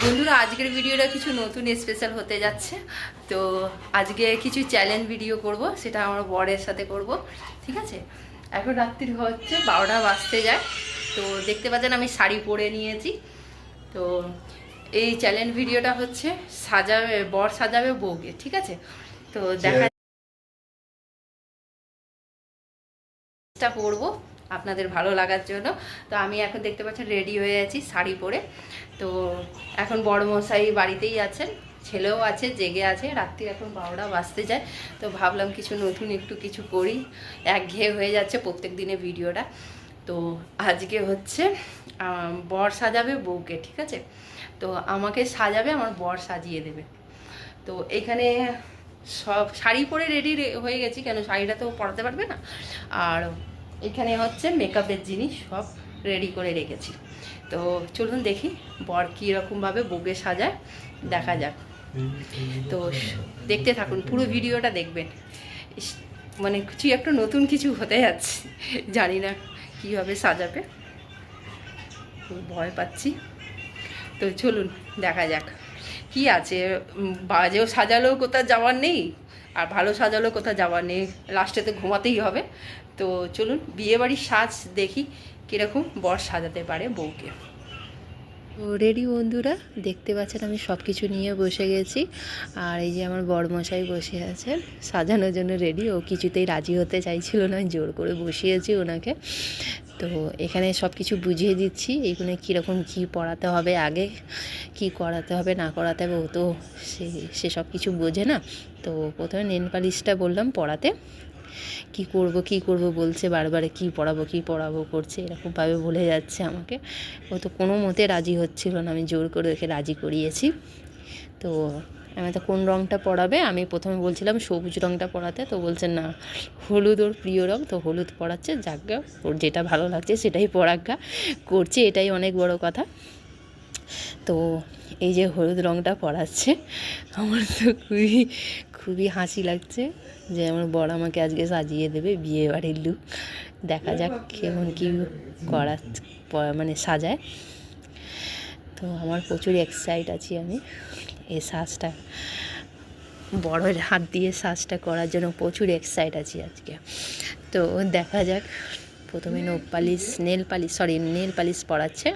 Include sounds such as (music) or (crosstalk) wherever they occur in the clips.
বন্ধুরা আজকের ভিডিওটা কিছু নতুন স্পেশাল হতে যাচ্ছে। তো আজকে কিছু চ্যালেঞ্জ ভিডিও করব সেটা আমার বরের সাথে করব ঠিক আছে? এখন রাত্রির হচ্ছে বারোটা বাজতে যায়। তো দেখতে পাচ্ছেন আমি শাড়ি পরে নিয়েছি। তো এই চ্যালেঞ্জ ভিডিওটা হচ্ছে সাজাবে বর সাজাবে বউকে ঠিক আছে? তো দেখা চেষ্টা করব আপনাদের ভালো লাগার জন্য। তো আমি এখন দেখতে পাচ্ছেন রেডি হয়ে আছি শাড়ি পরে। তো এখন বড় মশাই বাড়িতেই আছেন, ছেলেও আছে, জেগে আছে। রাত্রি এখন বারোটা বাজতে যায়। তো ভাবলাম কিছু নতুন একটু কিছু করি। একঘেয়ে হয়ে যাচ্ছে প্রত্যেক দিনে ভিডিওটা। তো আজকে হচ্ছে বর সাজাবে বউকে, ঠিক আছে? তো আমাকে সাজাবে, আমার বর সাজিয়ে দেবে। তো এখানে সব শাড়ি পরে রেডি হয়ে গেছি। কেন? শাড়িটা তো পরাতে পারবে না। আর এখানে হচ্ছে মেকআপের জিনিস সব রেডি করে রেখেছি। তো চলুন দেখি, বর কীরকমভাবে বউকে সাজায়, দেখা যাক। তো দেখতে থাকুন, পুরো ভিডিওটা দেখবেন। মানে কিছু একটা নতুন কিছু হতে যাচ্ছে, জানি না কীভাবে সাজাবে। ভয় পাচ্ছি। তো চলুন, দেখা যাক। কি আছে? বাজেও সাজালেও কোথাও যাওয়ার নেই, আর ভালো সাজালেও কোথাও যাওয়ার নেই। লাস্টে তো ঘুমাতেই হবে। তো চলুন, বিয়েবাড়ির সাজ দেখি কীরকম বর সাজাতে পারে বউকে। রেডি বন্ধুরা? দেখতে পাচ্ছেন আমি সব কিছু নিয়ে বসে গেছি। আর এই যে আমার বড়মশাই বসে আছেন, সাজানোর জন্য রেডি ও কিছুতেই রাজি হতে চাইছিল না, জোর করে বসিয়েছি ওনাকে। তো এখানে সব কিছু বুঝিয়ে দিচ্ছি এইখানে কীরকম কী পড়াতে হবে আগে, কি করাতে হবে, না করাতে হবে, ও তো সে সেসব কিছু বোঝে না। তো প্রথমে নেন পালিশটা বললাম পড়াতে। কি করব কি করব বলছে, বারবার কি পড়াবো কি পড়াবো করছে, এরকমভাবে বলে যাচ্ছে আমাকে। ও তো কোনো মতে রাজি হচ্ছিল না, আমি জোর করে ওকে রাজি করিয়েছি। তো আমি তো কোন রঙটা পড়াবে? আমি প্রথমে বলছিলাম সবুজ রঙটা পড়াতে, তো বলছে না, হলুদ ওর প্রিয় রঙ তো হলুদ পড়াচ্ছে যাজ্ঞা ওর যেটা ভালো লাগছে সেটাই পড়াজ্ঞা করছে, এটাই অনেক বড় কথা। তো এই যে হলুদ রঙটা পড়াচ্ছে, আমার তো খুবই খুবই হাসি লাগছে যে আমার বড় আমাকে আজকে সাজিয়ে দেবে বিয়ে বাড়ির লুক দেখা যাক কেমন কী করা মানে সাজায়। তো আমার প্রচুর এক্সাইট আছি আমি এই সাজটা। বড়ের হাত দিয়ে সাজটা করার জন্য প্রচুর এক্সাইট আছি আজকে। তো দেখা যাক, প্রথমে নোক polish nail polish sorry nail polish পরাচ্ছে।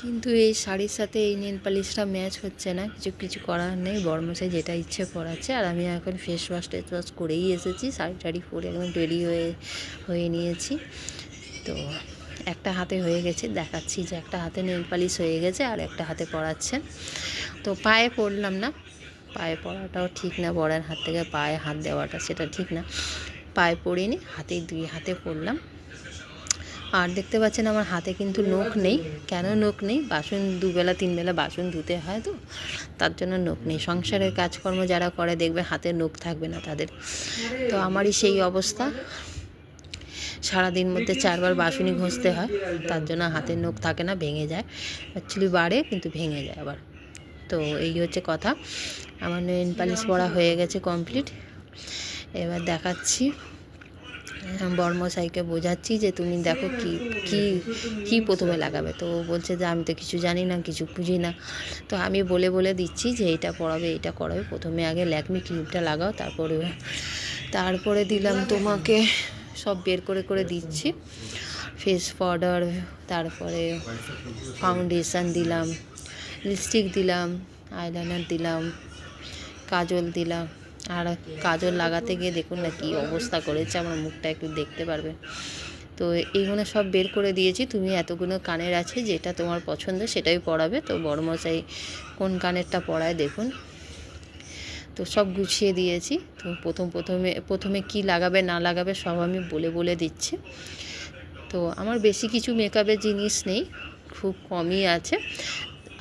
কিন্তু এই শাড়ির সাথে এই নেল পালিশটা ম্যাচ হচ্ছে না। কিছু কিছু করার নেই। বর্মশাই যেটা ইচ্ছে করাচ্ছে। আর আমি এখন ফেস ওয়াশ টেস ওয়াশ করেই এসেছি। শাড়ি টাড়ি পরে একদম রেডি হয়ে হয়ে নিয়েছি। তো একটা হাতে হয়ে গেছে। দেখাচ্ছি যে একটা হাতে নেল পালিশ হয়ে গেছে আর একটা হাতে পরাচ্ছে তো পায়ে পরলাম না। পায়ে পরাটাও ঠিক না। বড়ার হাত থেকে পায়ে হাত দেওয়াটা সেটা ঠিক না। পায়ে পরিনি। হাতে দুই হাতে পরলাম। আর দেখতে পাচ্ছেন আমার হাতে কিন্তু নখ নেই। কেন নখ নেই? বাসন দুবেলা, তিনবেলা বাসন ধুতে হয় তো, তার জন্য নখ নেই। সংসারের কাজকর্ম যারা করে দেখবে হাতে নখ থাকবে না তাদের। তো আমারই সেই অবস্থা। সারাদিন মধ্যে চারবার বাসনই ঘষতে হয়, তার জন্য হাতের নখ থাকে না, ভেঙে যায়। অ্যাকচুয়ালি বাড়ে, কিন্তু ভেঙে যায় আবার। তো এই হচ্ছে কথা। আমার নেন পালিশ পড়া হয়ে গেছে কমপ্লিট এবার দেখাচ্ছি। বর্মশাইকে বোঝাচ্ছি যে তুমি দেখো কি কি কি প্রথমে লাগাবে। তো ও বলছে যে, আমি তো কিছু জানি না, কিছু বুঝি না। তো আমি বলে বলে দিচ্ছি যে, এটা পড়াবে, এটা করাবে। প্রথমে আগে ল্যাকমি ক্রিমটা লাগাও, তারপরে তারপরে দিলাম তোমাকে। সব বের করে করে দিচ্ছি। ফেস পাউডার, তারপরে ফাউন্ডেশন দিলাম, লিপস্টিক দিলাম, আইলাইনার দিলাম, কাজল দিলাম। আর কাজল লাগাতে গিয়ে দেখুন না কী অবস্থা করেছে, আমার মুখটা একটু দেখতে পারবে। তো এইগুলো সব বের করে দিয়েছি, তুমি এতগুলো কানের আছে যেটা তোমার পছন্দ সেটাই পড়াবে তো বড়মশাই কোন কানেরটা পড়ায় দেখুন। তো সব গুছিয়ে দিয়েছি, তো প্রথম প্রথমে প্রথমে কি লাগাবে না লাগাবে সব আমি বলে বলে দিচ্ছি। তো আমার বেশি কিছু মেকআপের জিনিস নেই, খুব কমই আছে।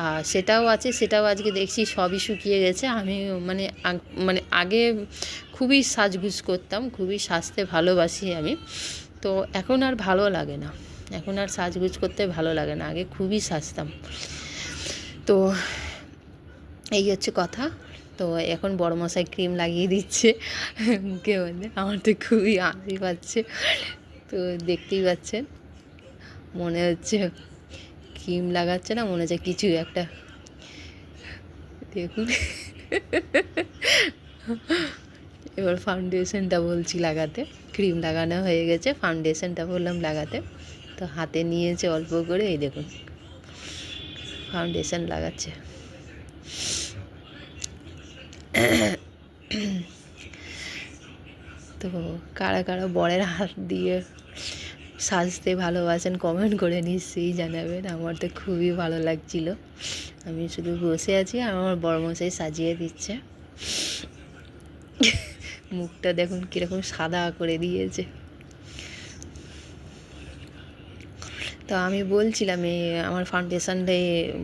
আর সেটাও আছে, সেটাও আজকে দেখছি সবই শুকিয়ে গেছে। আমি মানে মানে আগে খুবই সাজগুজ করতাম, খুবই সাজতে ভালোবাসি আমি। তো এখন আর ভালো লাগে না। এখন আর সাজগুজ করতে ভালো লাগে না, আগে খুবই সাজতাম। তো এই হচ্ছে কথা। তো এখন বড় মশাই ক্রিম লাগিয়ে দিচ্ছে। মুখে মধ্যে আমার তো খুবই হাসি পাচ্ছে। তো দেখতেই পাচ্ছেন, মনে হচ্ছে ক্রিম লাগাচ্ছে না, মনে হচ্ছে কিছু একটা। দেখুন। এবার ফাউন্ডেশনটা বলছি লাগাতে। ক্রিম লাগানো হয়ে গেছে ফাউন্ডেশনটা বললাম লাগাতে। তো হাতে নিয়েছে অল্প করে, এই দেখুন। ফাউন্ডেশন লাগাচ্ছে। তো কারা কারা বরের হাত দিয়ে সাজতে ভালোবাসেন কমেন্ট করে নিশ্চয়ই জানাবেন। আমার তো খুবই ভালো লাগছিল। আমি শুধু বসে আছি আর আমার বড়মশাই সাজিয়ে দিচ্ছে। মুখটা দেখুন কীরকম সাদা করে দিয়েছে। তো আমি বলছিলাম আমার ফাউন্ডেশনটা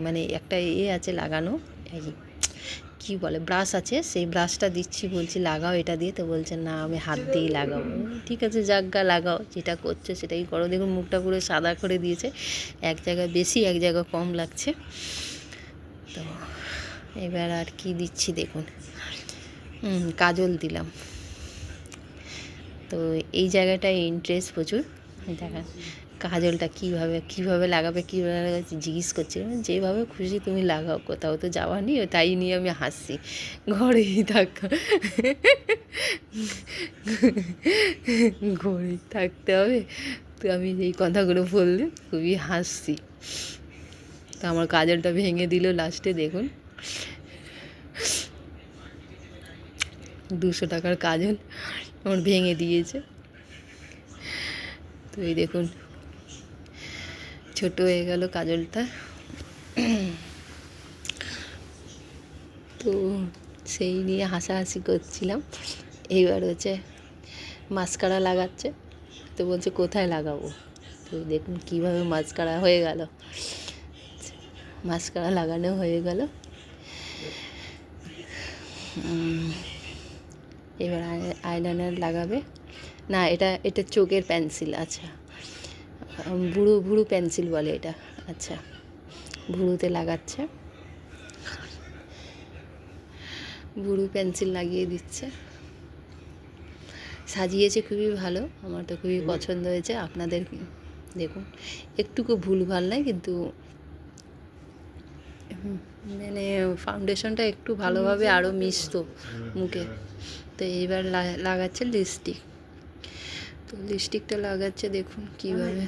মানে একটা ইয়ে আছে লাগানো, এই কী বলে, ব্রাশ আছে, সেই ব্রাশটা দিচ্ছি, বলছি লাগাও এটা দিয়ে, তো বলছে, না, আমি হাত দিয়েই লাগাবো। ঠিক আছে জাগা লাগাও, যেটা করছে সেটাই করো। দেখুন, মুখটা পুরো সাদা করে দিয়েছে, এক জায়গায় বেশি, এক জায়গায় কম লাগছে। তো এবার আর কি দিচ্ছি দেখুন। কাজল দিলাম। তো এই জায়গাটায় ইন্টারেস্ট প্রচুর। দেখা কাজলটা কীভাবে কীভাবে লাগাবে কীভাবে লাগাবে জিজ্ঞেস করছে। যেভাবে খুশি তুমি লাগাও, কোথাও তো যাওয়া নেই তাই নিয়ে আমি হাসছি। ঘরেই থাক ঘরেই থাকতে হবে। তো আমি এই কথাগুলো বললে, খুবই হাসছি। তো আমার কাজলটা ভেঙে দিল লাস্টে দেখুন। দুশো টাকার কাজল আমার ভেঙে দিয়েছে। তো এই দেখুন ছোট হয়ে গেল কাজলটা। তো সেই নিয়ে হাসাহাসি করছিলাম। এইবার হচ্ছে মাস্কারা লাগাচ্ছে। তো বলছে, কোথায় লাগাবো? তো দেখুন কীভাবে মাস্কারা হয়ে গেল। মাস্কারা লাগানো হয়ে গেল। এবার আইলাইনার লাগাবে। না, এটা এটা চোখের পেন্সিল আচ্ছা। ভুরু ভুরু পেন্সিল বলে এটা। আচ্ছা ভুরুতে লাগাচ্ছে। ভুরু পেন্সিল লাগিয়ে দিচ্ছে। সাজিয়েছে খুবই ভালো, আমার তো খুবই পছন্দ হয়েছে। আপনাদের দেখুন, একটুকু ভুল ভালো নাই কিন্তু মানে ফাউন্ডেশনটা একটু ভালোভাবে আরও মিশতো মুখে। তো এইবার লাগাচ্ছে লিপস্টিক তো লিপস্টিকটা লাগাচ্ছে দেখুন কীভাবে।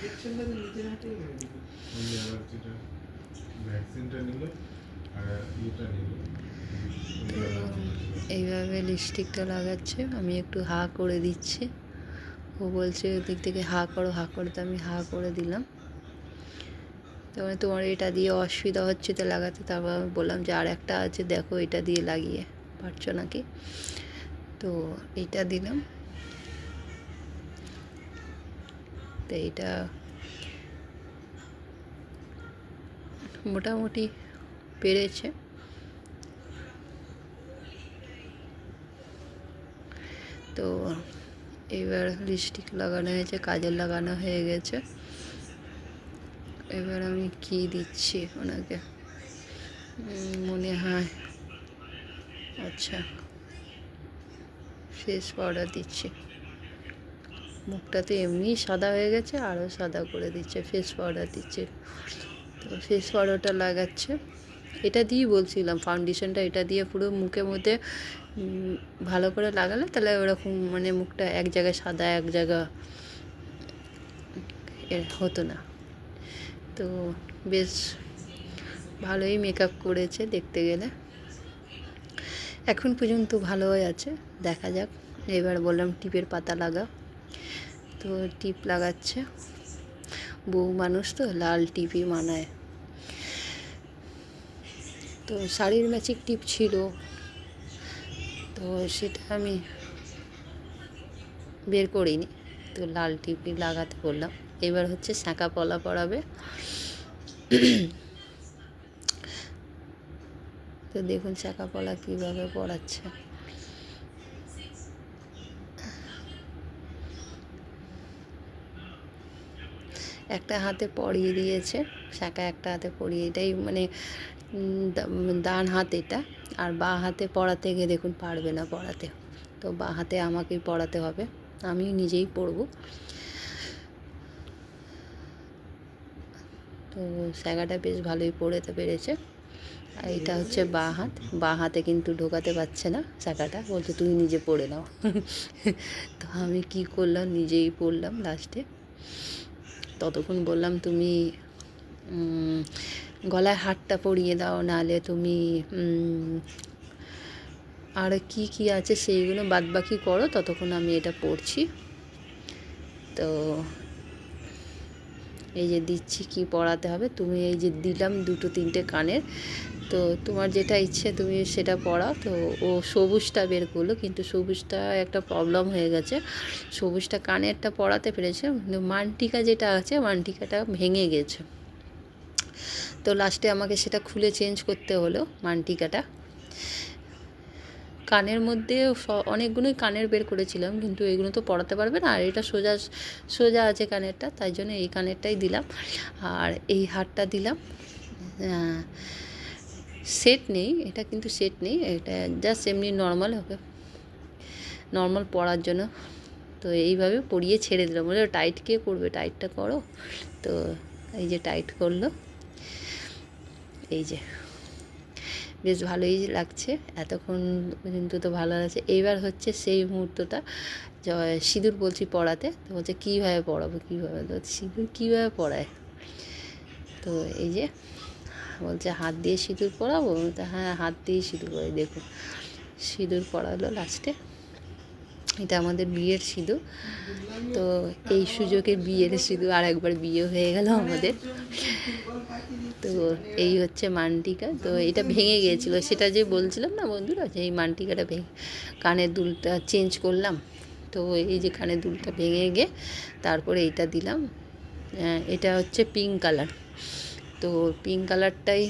নিল এইভাবে লিপস্টিকটা লাগাচ্ছে আমি একটু হা করে দিচ্ছি। ও বলছে ওদিক থেকে হা করো হা করো। তো আমি হা করে দিলাম। তখন তোমার এটা দিয়ে অসুবিধা হচ্ছে তো লাগাতে তারপর আমি বললাম যে আর একটা আছে দেখো এটা দিয়ে লাগিয়ে পারছ নাকি? তো এটা দিলাম। তো এইটা মোটামুটি পেরেছে। তো এবার লিপস্টিক লাগানো হয়েছে, কাজল লাগানো হয়ে গেছে। এবার আমি কি দিচ্ছি ওনাকে? মনে হয় আচ্ছা ফেস পাউডার দিচ্ছি। মুখটা তো এমনি সাদা হয়ে গেছে, আরও সাদা করে দিচ্ছে ফেস পাউডার দিচ্ছে। তো ফেস পাউডারটা লাগাচ্ছে। এটা দিয়েই বলছিলাম ফাউন্ডেশনটা এটা দিয়ে পুরো মুখের মধ্যে ভালো করে লাগালে তাহলে ওরকম মানে মুখটা এক জায়গায় সাদা, এক জায়গা এ হতো না। তো বেশ ভালোই মেকআপ করেছে দেখতে গেলে। এখন পর্যন্ত ভালোই আছে, দেখা যাক। এবার বললাম টিপের পাতা লাগা। তো টিপ লাগাচ্ছে। বউ মানুষ তো লাল টিপই মানায়। তো শাড়ির ম্যাচিক টিপ ছিল। তো সেটা আমি বের করিনি। তো লাল টিপই লাগাতে বললাম। এবার হচ্ছে শাঁকা পলা পড়াবে তো দেখুন শাঁকা পলা কীভাবে পড়াচ্ছে একটা হাতে পরিয়ে দিয়েছে শাঁকা একটা হাতে পরিয়ে, এটাই মানে ডান হাত এটা, আর বা হাতে পড়াতে গিয়ে দেখুন পারবে না পড়াতে। তো বা হাতে আমাকেই পড়াতে হবে আমি নিজেই পড়ব। তো স্যাগাটা বেশ ভালোই পড়েতে পেরেছে, আর এটা হচ্ছে বাঁ হাত, বাঁ হাতে কিন্তু ঢোকাতে পারছে না শাখাটা, বলছে তুমি নিজে পড়ে নাও। (laughs) তো আমি কি করলাম, নিজেই পড়লাম লাস্টে ততক্ষণ বললাম, তুমি গলায় হাতটা পরিয়ে দাও নাহলে তুমি আর কি কি আছে সেইগুলো বাদ বাকি করো, ততক্ষণ আমি এটা পড়ছি। তো এই যে দিচ্ছি কি পড়াতে হবে, তুমি এই যে দিলাম দুটো তিনটে কানের তো তোমার যেটা ইচ্ছে তুমি সেটা পড়াও। তো ও সবুজটা বের করল, কিন্তু সবুজটা একটা প্রবলেম হয়ে গেছে। সবুজটা কানেরটা পড়াতে পেরেছে, কিন্তু মানটিকা যেটা আছে, মানটিকাটা ভেঙে গেছে। তো লাস্টে আমাকে সেটা খুলে চেঞ্জ করতে হলো, মানটিকাটা। কানের মধ্যে অনেকগুলোই কানের বের করেছিলাম, কিন্তু এগুলো তো পড়াতে পারবে না, আর এটা সোজা সোজা আছে কানেরটা, তাই জন্য এই কানেরটাই দিলাম। আর এই হারটা দিলাম। সেট নেই, এটা কিন্তু সেট নেই, এটা জাস্ট এমনি নর্মাল হবে। নর্মাল পড়ার জন্য। তো এইভাবে পরিয়ে ছেড়ে দিলাম। বলে টাইট কে করবে? টাইটটা করো। তো এই যে টাইট করল। এই যে। বেশ ভালোই লাগছে। এতক্ষণ পর্যন্ত তো ভালো লাগছে। এইবার হচ্ছে সেই মুহূর্তটা সিঁদুর বলছি পড়াতে। তো বলছে, কীভাবে পড়াবো? কীভাবে? সিঁদুর কীভাবে পড়ায়? তো এই যে বলছে, হাত দিয়ে সিঁদুর পরাবো? তো হ্যাঁ হাত দিয়ে সিঁদুর পরাই, দেখুন। সিঁদুর পরালো লাস্টে এটা আমাদের বিয়ের সিঁদুর। তো এই সুযোগে বিয়ের সিঁদুর আর একবার বিয়ে হয়ে গেল আমাদের। তো এই হচ্ছে মানটিকা। তো এটা ভেঙে গিয়েছিল। সেটা যে বলছিলাম না বন্ধুরা, যে এই মানটিকাটা ভেঙে কানের দুলটা চেঞ্জ করলাম। তো এই যে কানের দুলটা ভেঙে গিয়ে তারপরে এইটা দিলাম। এটা হচ্ছে পিঙ্ক কালার তো পিঙ্ক কালারটাই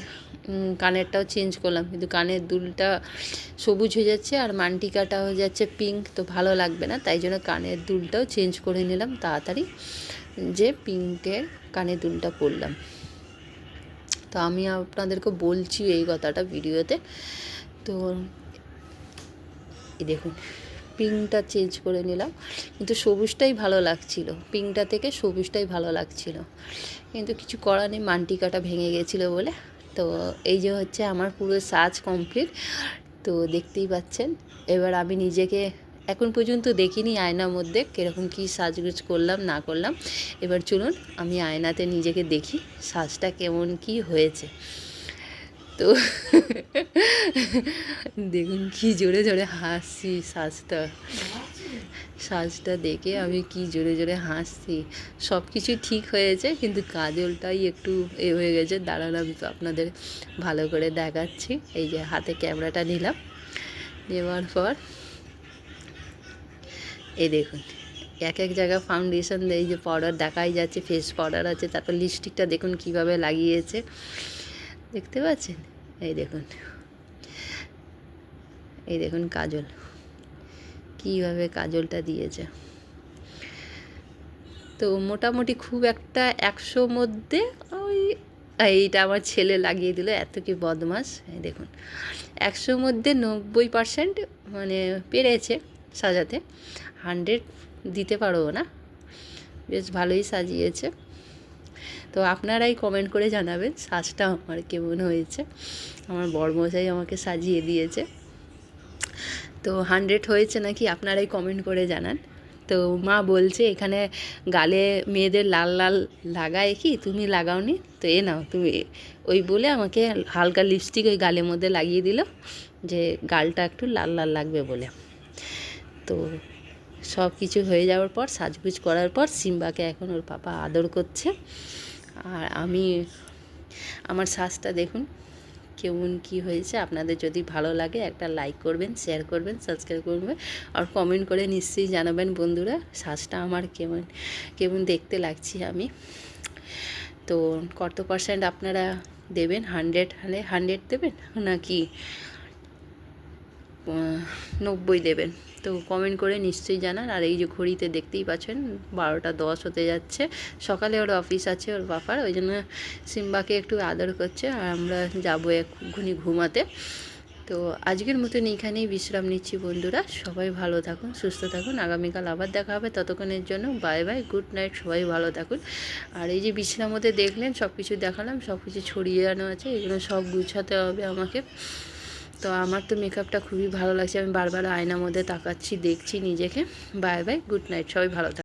কানেরটাও চেঞ্জ করলাম। কিন্তু কানের দুলটা সবুজ হয়ে যাচ্ছে আর মানটিকাটা হয়ে যাচ্ছে পিঙ্ক তো ভালো লাগবে না। তাই জন্য কানের দুলটাও চেঞ্জ করে নিলাম তাড়াতাড়ি যে পিঙ্কের কানের দুলটা পরলাম। তো আমি আপনাদেরকে বলছি এই কথাটা ভিডিওতে। তো দেখুন। পিঙ্কটা চেঞ্জ করে নিলাম। কিন্তু সবুজটাই ভালো লাগছিল। পিঙ্কটা থেকে সবুজটাই ভালো লাগছিল। কিন্তু কিছু করার নেই, মানটিকাটা ভেঙে গেছিল বলে। তো এই যে হচ্ছে আমার পুরো সাজ কমপ্লিট। তো দেখতেই পাচ্ছেন, এবার আমি নিজেকে এখন পর্যন্ত দেখিনি আয়নার মধ্যে কীরকম কী সাজগুজ করলাম, না করলাম। এবার চলুন, আমি আয়নাতে নিজেকে দেখি সাজটা কেমন কি হয়েছে। তো দেখুন কি জোরে জোরে হাসছি, সাজটা সাজটা দেখে আমি কি জোরে জোরে হাসছি। সব কিছু ঠিক হয়েছে, কিন্তু কাজলটাই একটু এ হয়ে গেছে। দাঁড়ান, আমি তো আপনাদের ভালো করে দেখাচ্ছি। এই যে হাতে ক্যামেরাটা নিলাম, নেওয়ার পর এই দেখুন, এক এক জায়গায় ফাউন্ডেশন এই যে পাউডার দেখাই যাচ্ছে ফেস পাউডার আছে, তারপর লিপস্টিকটা দেখুন কীভাবে লাগিয়েছে। দেখতে পাচ্ছেন? এই দেখুন। এই দেখুন কাজল। কীভাবে কাজলটা দিয়েছে। তো মোটামুটি খুব একটা একশো মধ্যে ওই, এইটা আমার ছেলে লাগিয়ে দিল, এত কি বদমাস এই দেখুন। একশোর মধ্যে নব্বই পার্সেন্ট মানে পেরেছে সাজাতে। হান্ড্রেড দিতে পারব না। বেশ ভালোই সাজিয়েছে। তো আপনারাই কমেন্ট করে জানাবেন, সাজটা আমার কেমন হয়েছে। আমার বড়মশাই আমাকে সাজিয়ে দিয়েছে। তো হান্ড্রেড হয়েছে নাকি আপনারাই কমেন্ট করে জানান। তো মা বলছে, এখানে গালে মেয়েদের লাল লাল লাগায় কি? তুমি লাগাওনি? তো এ নাও, তুমি ওই বলে আমাকে হালকা লিপস্টিক ওই গালের মধ্যে লাগিয়ে দিল, যে গালটা একটু লাল লাল লাগবে বলে। তো সব কিছু হয়ে যাওয়ার পর, সাজগুজ করার পর, সিম্বাকে এখন ওর পাপা আদর করছে। আর আমি, আমার শ্বাসটা দেখুন, কেমন কি হয়েছে। আপনাদের যদি ভালো লাগে একটা লাইক করবেন শেয়ার করবেন সাবস্ক্রাইব করবেন, আর কমেন্ট করে নিশ্চয়ই জানাবেন বন্ধুরা, শ্বাসটা আমার কেমন কেমন দেখতে লাগছি আমি। তো কত পার্সেন্ট আপনারা দেবেন? হান্ড্রেড হলে হান্ড্রেড দেবেন? নাকি নব্বই দেবেন। তো কমেন্ট করে নিশ্চয়ই জানান। আর এই যে ঘড়িতে দেখতেই পাচ্ছেন, বারোটা দশ হতে যাচ্ছে। সকালে ওর অফিস আছে, ওর বাপার ওই জন্য সিম্বাকে একটু আদর করছে। আর আমরা যাব এক্ষুনি ঘুমাতে। তো আজকের মতন এইখানেই বিশ্রাম নিচ্ছি বন্ধুরা। সবাই ভালো থাকুন, সুস্থ থাকুন। আগামীকাল আবার দেখা হবে। ততক্ষণের জন্য বাই বাই গুড নাইট সবাই ভালো থাকুন। আর এই যে বিশ্রাম হতে দেখলেন সব কিছু দেখালাম সব কিছু ছড়িয়ে আনো আছে। এগুলো সব গুছাতে হবে আমাকে। তো আমার তো মেকআপটা খুবই ভালো লাগছে। আমি বারবার আয়নার মধ্যে তাকাচ্ছি, দেখছি নিজেকে। বাই বাই গুড নাইট সবাই ভালো